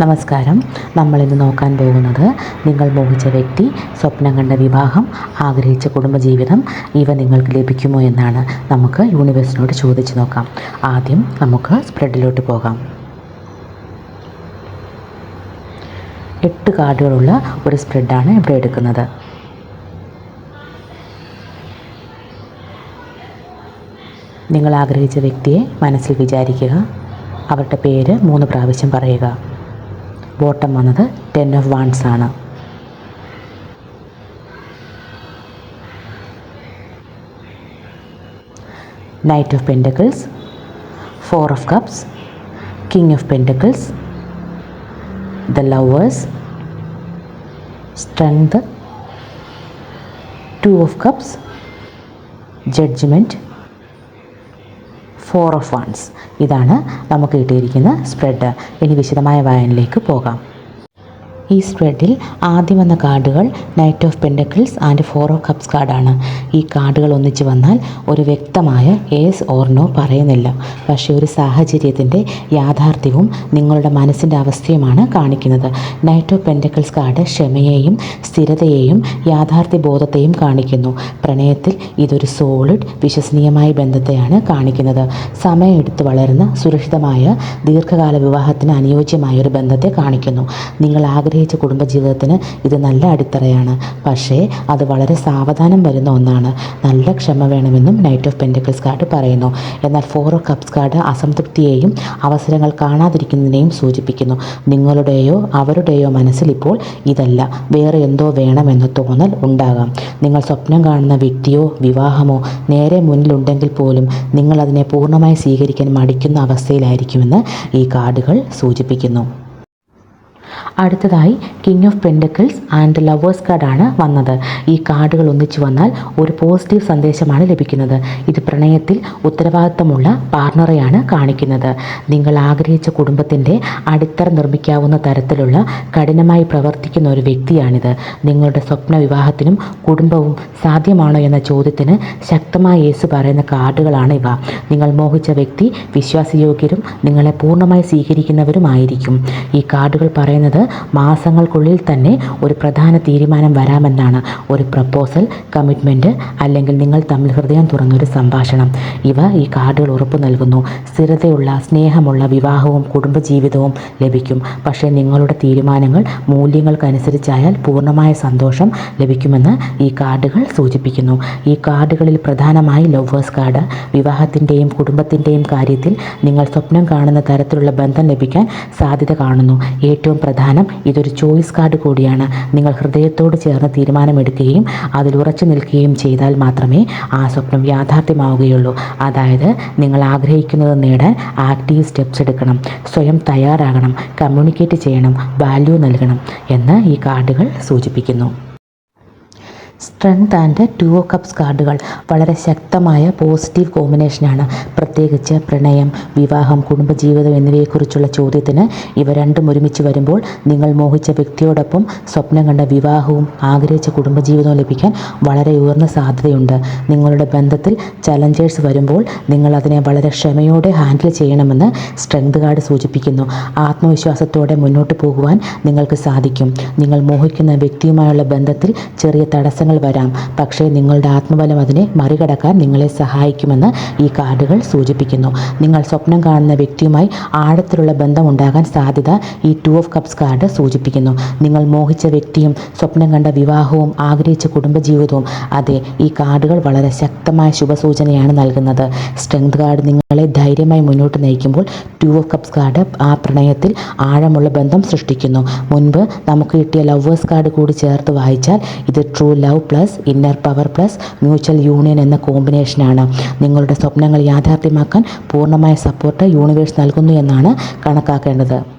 നമസ്കാരം. നമ്മൾ ഇന്ന് നോക്കാൻ പോകുന്നത് നിങ്ങൾ മോഹിച്ച വ്യക്തി സ്വപ്നം കണ്ട വിവാഹം ആഗ്രഹിച്ച കുടുംബജീവിതം ഇവ നിങ്ങൾക്ക് ലഭിക്കുമോ എന്നാണ് നമുക്ക് യൂണിവേഴ്സിനോട് ചോദിച്ചു നോക്കാം. ആദ്യം നമുക്ക് സ്പ്രെഡിലോട്ട് പോകാം. എട്ട് കാർഡുകളുള്ള ഒരു സ്പ്രെഡാണ് ഇവിടെ എടുക്കുന്നത്. നിങ്ങൾ ആഗ്രഹിച്ച വ്യക്തിയെ മനസ്സിൽ വിചാരിക്കുക. അവരുടെ പേര് മൂന്ന് പ്രാവശ്യം പറയുക. ബോട്ടം വന്നത് ടെൻ ഓഫ് വാൺസ് ആണ്. Knight of pentacles four of cups king of pentacles the lovers strength two of cups judgement four of wands ഇതാണ് നമുക്ക് കിട്ടിയിരിക്കുന്ന സ്പ്രെഡ് ഇനി വിശദമായ വായനയിലേക്ക് പോകാം. ഈ സ്പ്രെഡിൽ ആദ്യം വന്ന കാർഡുകൾ knight of pentacles and four of cups കാർഡാണ് ഈ കാർഡുകൾ ഒന്നിച്ചു വന്നാൽ ഒരു വ്യക്തമായ ഏസ് ഓർണോ പറയുന്നില്ല. പക്ഷേ ഒരു സാഹചര്യത്തിന്റെ യാഥാർത്ഥ്യവും നിങ്ങളുടെ മനസ്സിന്റെ അവസ്ഥയുമാണ് കാണിക്കുന്നത്. നൈറ്റ് ഓഫ് പെൻഡക്കിൾസ് കാർഡ് ക്ഷമയെയും സ്ഥിരതയെയും യാഥാർത്ഥ്യ ബോധത്തെയും കാണിക്കുന്നു. പ്രണയത്തിൽ ഇതൊരു സോളിഡ് വിശ്വസനീയമായ ബന്ധത്തെയാണ് കാണിക്കുന്നത്. സമയമെടുത്ത് വളരുന്ന സുരക്ഷിതമായ ദീർഘകാല വിവാഹത്തിന് അനുയോജ്യമായ ഒരു ബന്ധത്തെ കാണിക്കുന്നു. നിങ്ങൾ ആഗ്രഹിച്ച കുടുംബജീവിതത്തിന് ഇത് നല്ല അടിത്തറയാണ്. പക്ഷേ അത് വളരെ സാവധാനം വരുന്ന ഒന്നാണ്. നല്ല ക്ഷമ വേണമെന്നും നൈറ്റ് ഓഫ് പെന്റക്കിൾസ് കാർഡ് പറയുന്നു. എന്നാൽ ഫോർ ഓഫ് കപ്സ് കാർഡ് അസംതൃപ്തിയെയും അവസരങ്ങൾ കാണാതിരിക്കുന്നതിനെയും സൂചിപ്പിക്കുന്നു. നിങ്ങളുടെയോ അവരുടെയോ മനസ്സിൽ ഇപ്പോൾ ഇതല്ല. വേറെ എന്തോ വേണമെന്ന തോന്നൽ ഉണ്ടാകാം. നിങ്ങൾ സ്വപ്നം കാണുന്ന വ്യക്തിയോ വിവാഹമോ നേരെ മുന്നിലുണ്ടെങ്കിൽ പോലും നിങ്ങൾ അതിനെ പൂർണമായി സ്വീകരിക്കാൻ മടിക്കുന്ന അവസ്ഥയിലായിരിക്കുമെന്ന് ഈ കാർഡുകൾ സൂചിപ്പിക്കുന്നു. അടുത്തതായി king of pentacles and lovers കാർഡാണ് വന്നത്. ഈ കാർഡുകൾ ഒന്നിച്ചു വന്നാൽ ഒരു പോസിറ്റീവ് സന്ദേശമാണ് ലഭിക്കുന്നത്. ഇത് പ്രണയത്തിൽ ഉത്തരവാദിത്തമുള്ള പാർട്ണറെയാണ് കാണിക്കുന്നത്. നിങ്ങൾ ആഗ്രഹിച്ച കുടുംബത്തിന്റെ അടിത്തറ നിർമ്മിക്കാവുന്ന തരത്തിലുള്ള കഠിനമായി പ്രവർത്തിക്കുന്ന ഒരു വ്യക്തിയാണിത്. നിങ്ങളുടെ സ്വപ്ന വിവാഹത്തിനും കുടുംബവും സാധ്യമാണോ എന്ന ചോദ്യത്തിന് ശക്തമായ യേസ് പറയുന്ന കാർഡുകളാണ് ഇവ. നിങ്ങൾ മോഹിച്ച വ്യക്തി വിശ്വാസയോഗ്യരും നിങ്ങളെ പൂർണമായി സ്വീകരിക്കുന്നവരുമായിരിക്കും. ഈ കാർഡുകൾ പറയുന്നത് മാസങ്ങൾക്കുള്ളിൽ തന്നെ ഒരു പ്രധാന തീരുമാനം വരാമെന്നാണ് ഒരു പ്രപ്പോസൽ കമ്മിറ്റ്മെന്റ് അല്ലെങ്കിൽ നിങ്ങൾ തമ്മിൽ ഹൃദയം തുറന്നൊരു സംഭാഷണം. ഇവ ഈ കാർഡുകൾ ഉറപ്പ് നൽകുന്നു. സ്ഥിരതയുള്ള സ്നേഹമുള്ള വിവാഹവും കുടുംബജീവിതവും ലഭിക്കും. പക്ഷേ നിങ്ങളുടെ തീരുമാനങ്ങൾ മൂല്യങ്ങൾക്കനുസരിച്ചായാൽ പൂർണമായ സന്തോഷം ലഭിക്കുമെന്ന് ഈ കാർഡുകൾ സൂചിപ്പിക്കുന്നു. ഈ കാർഡുകളിൽ പ്രധാനമായി ലവേഴ്സ് കാർഡ് വിവാഹത്തിന്റെയും കുടുംബത്തിന്റെയും കാര്യത്തിൽ നിങ്ങൾ സ്വപ്നം കാണുന്ന തരത്തിലുള്ള ബന്ധം ലഭിക്കാൻ സാധ്യത കാണുന്നു. ഏറ്റവും പ്രധാനം ഇതൊരു ചോയ്സ് കാർഡ് കൂടിയാണ്. നിങ്ങൾ ഹൃദയത്തോട് ചേർന്ന് തീരുമാനമെടുക്കുകയും അതിൽ ഉറച്ചു നിൽക്കുകയും ചെയ്താൽ മാത്രമേ ആ സ്വപ്നം യാഥാർത്ഥ്യമാവുകയുള്ളൂ. അതായത് നിങ്ങൾ ആഗ്രഹിക്കുന്നത് നേടാൻ ആക്റ്റീവ് സ്റ്റെപ്സ് എടുക്കണം. സ്വയം തയ്യാറാകണം. കമ്മ്യൂണിക്കേറ്റ് ചെയ്യണം. വാല്യൂ നൽകണം എന്ന് ഈ കാർഡുകൾ സൂചിപ്പിക്കുന്നു. Strength and two of cups കാർഡുകൾ വളരെ ശക്തമായ പോസിറ്റീവ് കോമ്പിനേഷനാണ് പ്രത്യേകിച്ച് പ്രണയം വിവാഹം കുടുംബജീവിതം എന്നിവയെക്കുറിച്ചുള്ള ചോദ്യത്തിന് ഇവ രണ്ടും ഒരുമിച്ച് വരുമ്പോൾ നിങ്ങൾ മോഹിച്ച വ്യക്തിയോടൊപ്പം സ്വപ്നം കണ്ട വിവാഹവും ആഗ്രഹിച്ച കുടുംബജീവിതവും ലഭിക്കാൻ വളരെ ഉയർന്ന സാധ്യതയുണ്ട്. നിങ്ങളുടെ ബന്ധത്തിൽ ചലഞ്ചേഴ്സ് വരുമ്പോൾ നിങ്ങൾ അതിനെ വളരെ ക്ഷമയോടെ ഹാൻഡിൽ ചെയ്യണമെന്ന് സ്ട്രെങ്ത് കാർഡ് സൂചിപ്പിക്കുന്നു. ആത്മവിശ്വാസത്തോടെ മുന്നോട്ട് പോകുവാൻ നിങ്ങൾക്ക് സാധിക്കും. നിങ്ങൾ മോഹിക്കുന്ന വ്യക്തിയുമായുള്ള ബന്ധത്തിൽ ചെറിയ തടസ്സങ്ങൾ വരാം. പക്ഷേ നിങ്ങളുടെ ആത്മബലം അതിനെ മറികടക്കാൻ നിങ്ങളെ സഹായിക്കുമെന്ന് ഈ കാർഡുകൾ സൂചിപ്പിക്കുന്നു. നിങ്ങൾ സ്വപ്നം കാണുന്ന വ്യക്തിയുമായി ആഴത്തിലുള്ള ബന്ധം ഉണ്ടാകാൻ സാധ്യത ഈ ടു ഓഫ് കപ്സ് കാർഡ് സൂചിപ്പിക്കുന്നു. നിങ്ങൾ മോഹിച്ച വ്യക്തിയും സ്വപ്നം കണ്ട വിവാഹവും ആഗ്രഹിച്ച കുടുംബജീവിതവും അതെ ഈ കാർഡുകൾ വളരെ ശക്തമായ ശുഭസൂചനയാണ് നൽകുന്നത്. സ്ട്രെങ്ത് കാർഡ് നിങ്ങളെ ധൈര്യമായി മുന്നോട്ട് നയിക്കുമ്പോൾ ടു ഓഫ് കപ്സ് കാർഡ് ആ പ്രണയത്തിൽ ആഴമുള്ള ബന്ധം സൃഷ്ടിക്കുന്നു. മുൻപ് നമുക്ക് കിട്ടിയ ലവേഴ്സ് കാർഡ് കൂടി ചേർത്ത് വായിച്ചാൽ ഇത് true love plus inner power plus mutual union എന്ന കോമ്പിനേഷനാണ് നിങ്ങളുടെ സ്വപ്നങ്ങൾ യാഥാർത്ഥ്യമാക്കാൻ പൂർണമായ സപ്പോർട്ട് യൂണിവേഴ്സ് നൽകുന്നു എന്നാണ് കണക്കാക്കേണ്ടത്.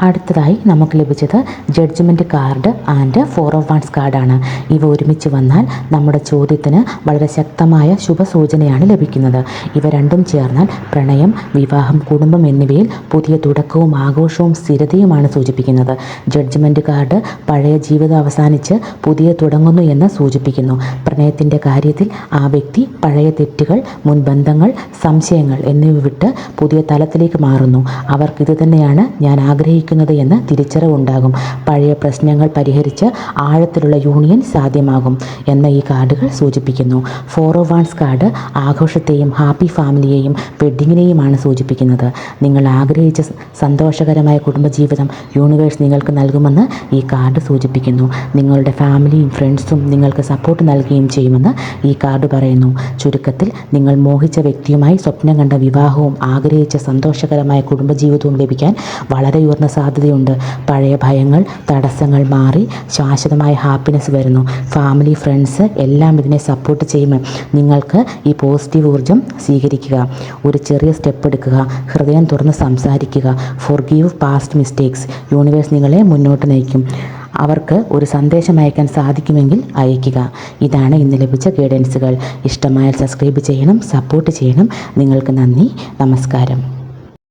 അടുത്തതായി നമുക്ക് ലഭിച്ചത് judgement card and four of wands കാർഡാണ് ഇവ ഒരുമിച്ച് വന്നാൽ നമ്മുടെ ചോദ്യത്തിന് വളരെ ശക്തമായ ശുഭസൂചനയാണ് ലഭിക്കുന്നത്. ഇവ രണ്ടും ചേർന്നാൽ പ്രണയം വിവാഹം കുടുംബം എന്നിവയിൽ പുതിയ തുടക്കവും ആഘോഷവും സ്ഥിരതയുമാണ് സൂചിപ്പിക്കുന്നത്. ജഡ്ജ്മെന്റ് കാർഡ് പഴയ ജീവിതം അവസാനിച്ച് പുതിയ തുടങ്ങുന്നു എന്ന് സൂചിപ്പിക്കുന്നു. പ്രണയത്തിന്റെ കാര്യത്തിൽ ആ വ്യക്തി പഴയ തെറ്റുകൾ മുൻബന്ധങ്ങൾ സംശയങ്ങൾ എന്നിവ വിട്ട് പുതിയ തലത്തിലേക്ക് മാറുന്നു. അവർക്കിത് തന്നെയാണ് ഞാൻ ആഗ്രഹിക്കുന്നത്. ആഗ്രഹിക്കുന്നത് എന്ന് തിരിച്ചറിവുണ്ടാകും. പഴയ പ്രശ്നങ്ങൾ പരിഹരിച്ച് ആഴത്തിലുള്ള യൂണിയൻ സാധ്യമാകും എന്ന ഈ കാർഡുകൾ സൂചിപ്പിക്കുന്നു. ഫോർ ഓ വൺസ് കാർഡ് ആഘോഷത്തെയും ഹാപ്പി ഫാമിലിയെയും വെഡ്ഡിങ്ങിനെയുമാണ് സൂചിപ്പിക്കുന്നത്. നിങ്ങൾ ആഗ്രഹിച്ച സന്തോഷകരമായ കുടുംബജീവിതം യൂണിവേഴ്സ് നിങ്ങൾക്ക് നൽകുമെന്ന് ഈ കാർഡ് സൂചിപ്പിക്കുന്നു. നിങ്ങളുടെ ഫാമിലിയും ഫ്രണ്ട്സും നിങ്ങൾക്ക് സപ്പോർട്ട് നൽകുകയും ചെയ്യുമെന്ന് ഈ കാർഡ് പറയുന്നു. ചുരുക്കത്തിൽ നിങ്ങൾ മോഹിച്ച വ്യക്തിയുമായി സ്വപ്നം കണ്ട വിവാഹവും ആഗ്രഹിച്ച സന്തോഷകരമായ കുടുംബജീവിതവും ലഭിക്കാൻ വളരെ ഉയർന്ന സാധ്യതയുണ്ട്. പഴയ ഭയങ്ങൾ തടസ്സങ്ങൾ മാറി ശാശ്വതമായ ഹാപ്പിനെസ് വരുന്നു. ഫാമിലി ഫ്രണ്ട്സ് എല്ലാം ഇതിനെ സപ്പോർട്ട് ചെയ്യുമ്പോൾ നിങ്ങൾക്ക് ഈ പോസിറ്റീവ് ഊർജം സ്വീകരിക്കുക. ഒരു ചെറിയ സ്റ്റെപ്പ് എടുക്കുക. ഹൃദയം തുറന്ന് സംസാരിക്കുക. Forgive past mistakes universe നിങ്ങളെ മുന്നോട്ട് നയിക്കും. അവർക്ക് ഒരു സന്ദേശം അയക്കാൻ സാധിക്കുമെങ്കിൽ അയയ്ക്കുക. ഇതാണ് ഇന്ന് ലഭിച്ച ഗൈഡൻസുകൾ ഇഷ്ടമായാൽ സബ്സ്ക്രൈബ് ചെയ്യണം സപ്പോർട്ട് ചെയ്യണം. നിങ്ങൾക്ക് നന്ദി നമസ്കാരം.